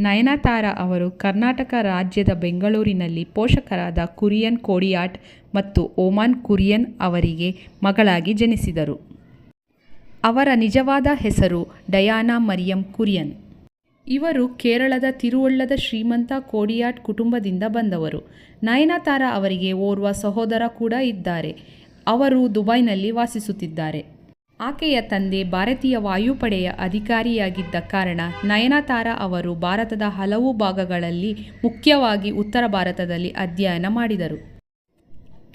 ನಯನತಾರ ಅವರು ಕರ್ನಾಟಕ ರಾಜ್ಯದ ಬೆಂಗಳೂರಿನಲ್ಲಿ ಪೋಷಕರಾದ ಕುರಿಯನ್ ಕೋಡಿಯಾಟ್ ಮತ್ತು ಓಮಾನ್ ಕುರಿಯನ್ ಅವರಿಗೆ ಮಗಳಾಗಿ ಜನಿಸಿದರು. ಅವರ ನಿಜವಾದ ಹೆಸರು ಡಯಾನಾ ಮರಿಯಂ ಕುರಿಯನ್. ಇವರು ಕೇರಳದ ತಿರುವಳ್ಳದ ಶ್ರೀಮಂತ ಕೋಡಿಯಾಟ್ ಕುಟುಂಬದಿಂದ ಬಂದವರು. ನಯನತಾರ ಅವರಿಗೆ ಓರ್ವ ಸಹೋದರ ಕೂಡ ಇದ್ದಾರೆ. ಅವರು ದುಬೈನಲ್ಲಿ ವಾಸಿಸುತ್ತಿದ್ದಾರೆ. ಆಕೆಯ ತಂದೆ ಭಾರತೀಯ ವಾಯುಪಡೆಯ ಅಧಿಕಾರಿಯಾಗಿದ್ದ ಕಾರಣ ನಯನತಾರ ಅವರು ಭಾರತದ ಹಲವು ಭಾಗಗಳಲ್ಲಿ ಮುಖ್ಯವಾಗಿ ಉತ್ತರ ಭಾರತದಲ್ಲಿ ಅಧ್ಯಯನ ಮಾಡಿದರು.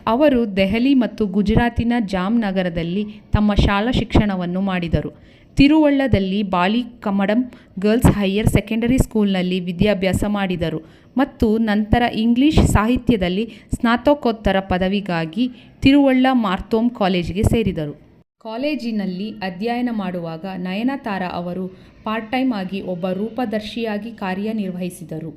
ಅವರು ದೆಹಲಿ ಮತ್ತು ಗುಜರಾತಿನ ಜಾಮ್ನಗರದಲ್ಲಿ ತಮ್ಮ ಶಾಲಾ ಶಿಕ್ಷಣವನ್ನು ಮಾಡಿದರು. ತಿರುವಳ್ಳದಲ್ಲಿ ಬಾಲಿ ಕಮಡಂ ಗರ್ಲ್ಸ್ ಹೈಯರ್ ಸೆಕೆಂಡರಿ ಸ್ಕೂಲ್ನಲ್ಲಿ ವಿದ್ಯಾಭ್ಯಾಸ ಮಾಡಿದರು ಮತ್ತು ನಂತರ ಇಂಗ್ಲಿಷ್ ಸಾಹಿತ್ಯದಲ್ಲಿ ಸ್ನಾತಕೋತ್ತರ ಪದವಿಗಾಗಿ ತಿರುವಳ್ಳ ಮಾರ್ತೋಮ್ ಕಾಲೇಜಿಗೆ ಸೇರಿದರು. ಕಾಲೇಜಿನಲ್ಲಿ ಅಧ್ಯಯನ ಮಾಡುವಾಗ ನಯನತಾರ ಅವರು ಪಾರ್ಟ್ ಟೈಮ್ ಆಗಿ ಒಬ್ಬ ರೂಪದರ್ಶಿಯಾಗಿ ಕಾರ್ಯನಿರ್ವಹಿಸಿದರು.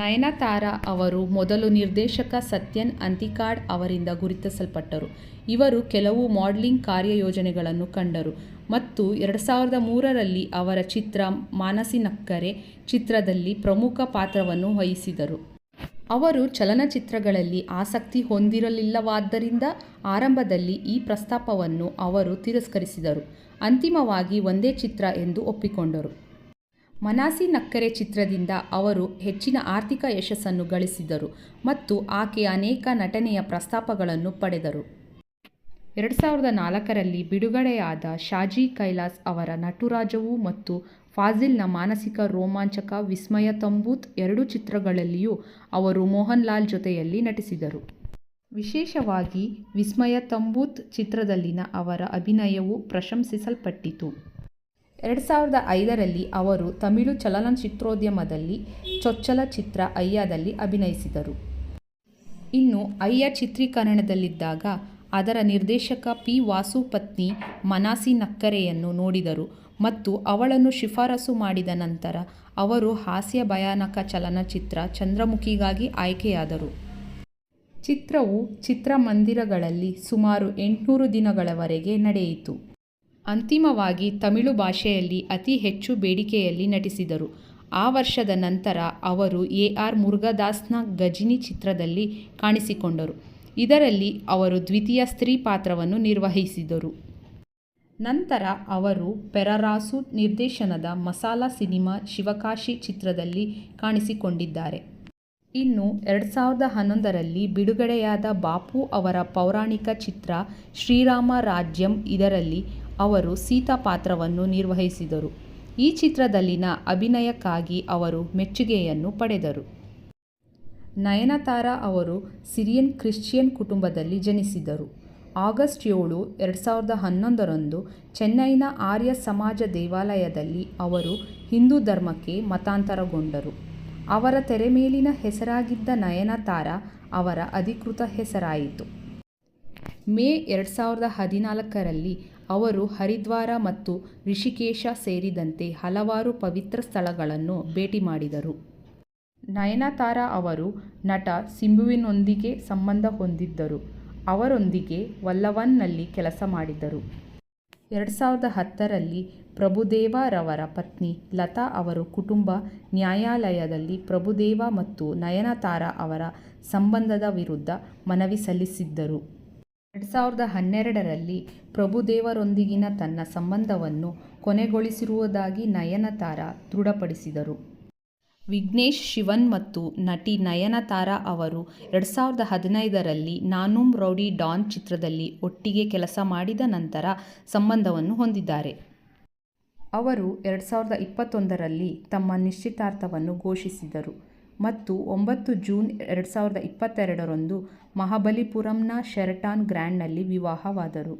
ನಯನತಾರ ಅವರು ಮೊದಲು ನಿರ್ದೇಶಕ ಸತ್ಯನ್ ಅಂತಿಕಾಡ್ ಅವರಿಂದ ಗುರುತಿಸಲ್ಪಟ್ಟರು. ಇವರು ಕೆಲವು ಮಾಡಲಿಂಗ್ ಕಾರ್ಯಯೋಜನೆಗಳನ್ನು ಕಂಡರು ಮತ್ತು ಎರಡು ಸಾವಿರದ ಮೂರರಲ್ಲಿ ಅವರ ಚಿತ್ರ ಮಾನಸಿನಕ್ಕರೆ ಚಿತ್ರದಲ್ಲಿ ಪ್ರಮುಖ ಪಾತ್ರವನ್ನು ವಹಿಸಿದರು. ಅವರು ಚಲನಚಿತ್ರಗಳಲ್ಲಿ ಆಸಕ್ತಿ ಹೊಂದಿರಲಿಲ್ಲವಾದ್ದರಿಂದ ಆರಂಭದಲ್ಲಿ ಈ ಪ್ರಸ್ತಾಪವನ್ನು ಅವರು ತಿರಸ್ಕರಿಸಿದರು. ಅಂತಿಮವಾಗಿ ಒಂದೇ ಚಿತ್ರ ಎಂದು ಒಪ್ಪಿಕೊಂಡರು. ಮನಾಸಿ ನಕ್ಕರೆ ಚಿತ್ರದಿಂದ ಅವರು ಹೆಚ್ಚಿನ ಆರ್ಥಿಕ ಯಶಸ್ಸನ್ನು ಗಳಿಸಿದರು ಮತ್ತು ಆಕೆ ಅನೇಕ ನಟನೆಯ ಪ್ರಸ್ತಾಪಗಳನ್ನು ಪಡೆದರು. ಎರಡು ಸಾವಿರದ ನಾಲ್ಕರಲ್ಲಿ ಬಿಡುಗಡೆಯಾದ ಶಾಜಿ ಕೈಲಾಸ್ ಅವರ ನಟುರಾಜವು ಮತ್ತು ಫಾಜಿಲ್ನ ಮಾನಸಿಕ ರೋಮಾಂಚಕ ವಿಸ್ಮಯ ತಂಬೂತ್ ಎರಡೂ ಚಿತ್ರಗಳಲ್ಲಿಯೂ ಅವರು ಮೋಹನ್ ಲಾಲ್ ಜೊತೆಯಲ್ಲಿ ನಟಿಸಿದರು. ವಿಶೇಷವಾಗಿ ವಿಸ್ಮಯ ತಂಬೂತ್ ಚಿತ್ರದಲ್ಲಿನ ಅವರ ಅಭಿನಯವು ಪ್ರಶಂಸಿಸಲ್ಪಟ್ಟಿತು. ಎರಡು ಸಾವಿರದ ಐದರಲ್ಲಿ ಅವರು ತಮಿಳು ಚಲನಚಿತ್ರೋದ್ಯಮದಲ್ಲಿ ಚೊಚ್ಚಲ ಚಿತ್ರ ಅಯ್ಯಾದಲ್ಲಿ ಅಭಿನಯಿಸಿದರು. ಇನ್ನು ಅಯ್ಯ ಚಿತ್ರೀಕರಣದಲ್ಲಿದ್ದಾಗ ಅದರ ನಿರ್ದೇಶಕ ಪಿ ವಾಸು ಪತ್ನಿ ಮನಾಸಿ ನಕ್ಕರೆಯನ್ನು ನೋಡಿದರು. ಮತ್ತು ಅವಳನ್ನು ಶಿಫಾರಸು ಮಾಡಿದ ನಂತರ ಅವರು ಹಾಸ್ಯ ಭಯಾನಕ ಚಲನಚಿತ್ರ ಚಂದ್ರಮುಖಿಗಾಗಿ ಆಯ್ಕೆಯಾದರು. ಚಿತ್ರವು ಚಿತ್ರಮಂದಿರಗಳಲ್ಲಿ ಸುಮಾರು ಎಂಟುನೂರು ದಿನಗಳವರೆಗೆ ನಡೆಯಿತು. ಅಂತಿಮವಾಗಿ ತಮಿಳು ಭಾಷೆಯಲ್ಲಿ ಅತಿ ಹೆಚ್ಚು ಬೇಡಿಕೆಯಲ್ಲಿ ನಟಿಸಿದರು. ಆ ವರ್ಷದ ನಂತರ ಅವರು ಎ ಆರ್ ಮುರುಗದಾಸ್ನ ಗಜಿನಿ ಚಿತ್ರದಲ್ಲಿ ಕಾಣಿಸಿಕೊಂಡರು. ಇದರಲ್ಲಿ ಅವರು ದ್ವಿತೀಯ ಸ್ತ್ರೀ ಪಾತ್ರವನ್ನು ನಿರ್ವಹಿಸಿದರು. ನಂತರ ಅವರು ಪೆರರಾಸು ನಿರ್ದೇಶನದ ಮಸಾಲಾ ಸಿನಿಮಾ ಶಿವಕಾಶಿ ಚಿತ್ರದಲ್ಲಿ ಕಾಣಿಸಿಕೊಂಡಿದ್ದಾರೆ. ಇನ್ನು ಎರಡು ಸಾವಿರದ ಹನ್ನೊಂದರಲ್ಲಿ ಬಿಡುಗಡೆಯಾದ ಬಾಪು ಅವರ ಪೌರಾಣಿಕ ಚಿತ್ರ ಶ್ರೀರಾಮ ರಾಜ್ಯಂ ಇದರಲ್ಲಿ ಅವರು ಸೀತಾ ಪಾತ್ರವನ್ನು ನಿರ್ವಹಿಸಿದರು. ಈ ಚಿತ್ರದಲ್ಲಿನ ಅಭಿನಯಕ್ಕಾಗಿ ಅವರು ಮೆಚ್ಚುಗೆಯನ್ನು ಪಡೆದರು. ನಯನತಾರ ಅವರು ಸಿರಿಯನ್ ಕ್ರಿಶ್ಚಿಯನ್ ಕುಟುಂಬದಲ್ಲಿ ಜನಿಸಿದರು. ಆಗಸ್ಟ್ ಏಳು, ಎರಡು ಸಾವಿರದ ಹನ್ನೊಂದರಂದು ಚೆನ್ನೈನ ಆರ್ಯ ಸಮಾಜ ದೇವಾಲಯದಲ್ಲಿ ಅವರು ಹಿಂದೂ ಧರ್ಮಕ್ಕೆ ಮತಾಂತರಗೊಂಡರು. ಅವರ ತೆರೆಮೇಲಿನ ಹೆಸರಾಗಿದ್ದ ನಯನತಾರ ಅವರ ಅಧಿಕೃತ ಹೆಸರಾಯಿತು. ಮೇ ಎರಡು ಸಾವಿರದ ಹದಿನಾಲ್ಕರಲ್ಲಿ ಅವರು ಹರಿದ್ವಾರ ಮತ್ತು ರಿಷಿಕೇಶ ಸೇರಿದಂತೆ ಹಲವಾರು ಪವಿತ್ರ ಸ್ಥಳಗಳನ್ನು ಭೇಟಿ ಮಾಡಿದರು. ನಯನತಾರ ಅವರು ನಟ ಸಿಂಬುವಿನೊಂದಿಗೆ ಸಂಬಂಧ ಹೊಂದಿದ್ದರು. ಅವರೊಂದಿಗೆ ವಲ್ಲವನ್ನಲ್ಲಿ ಕೆಲಸ ಮಾಡಿದರು. ಎರಡು ಸಾವಿರದ ಹತ್ತರಲ್ಲಿ ಪ್ರಭುದೇವರವರ ಪತ್ನಿ ಲತಾ ಅವರು ಕುಟುಂಬ ನ್ಯಾಯಾಲಯದಲ್ಲಿ ಪ್ರಭುದೇವ ಮತ್ತು ನಯನತಾರ ಅವರ ಸಂಬಂಧದ ವಿರುದ್ಧ ಮನವಿ ಸಲ್ಲಿಸಿದ್ದರು. ಎರಡು ಸಾವಿರದ ಹನ್ನೆರಡರಲ್ಲಿ ಪ್ರಭುದೇವರೊಂದಿಗಿನ ತನ್ನ ಸಂಬಂಧವನ್ನು ಕೊನೆಗೊಳಿಸಿರುವುದಾಗಿ ನಯನತಾರ ದೃಢಪಡಿಸಿದರು. ವಿಘ್ನೇಶ್, ಶಿವನ್ ಮತ್ತು ನಟಿ ನಯನತಾರ ಅವರು ಎರಡು ಸಾವಿರದ ಹದಿನೈದರಲ್ಲಿ ನಾನುಮ್ ರೌಡಿ ಡಾನ್ ಚಿತ್ರದಲ್ಲಿ ಒಟ್ಟಿಗೆ ಕೆಲಸ ಮಾಡಿದ ನಂತರ ಸಂಬಂಧವನ್ನು ಹೊಂದಿದ್ದಾರೆ. ಅವರು ಎರಡು ಸಾವಿರದ ಇಪ್ಪತ್ತೊಂದರಲ್ಲಿ ತಮ್ಮ ನಿಶ್ಚಿತಾರ್ಥವನ್ನು ಘೋಷಿಸಿದರು ಮತ್ತು ಒಂಬತ್ತು ಜೂನ್ ಎರಡು ಸಾವಿರದ ಇಪ್ಪತ್ತೆರಡರಂದು ಮಹಾಬಲಿಪುರಂನ ಶೆರಟಾನ್ ಗ್ರ್ಯಾಂಡ್ನಲ್ಲಿ ವಿವಾಹವಾದರು.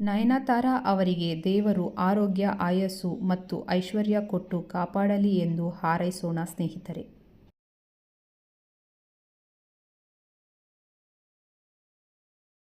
ನಯನತಾರ ಅವರಿಗೆ ದೇವರು ಆರೋಗ್ಯ ಆಯಸ್ಸು ಮತ್ತು ಐಶ್ವರ್ಯ ಕೊಟ್ಟು ಕಾಪಾಡಲಿ ಎಂದು ಹಾರೈಸೋಣ ಸ್ನೇಹಿತರೆ.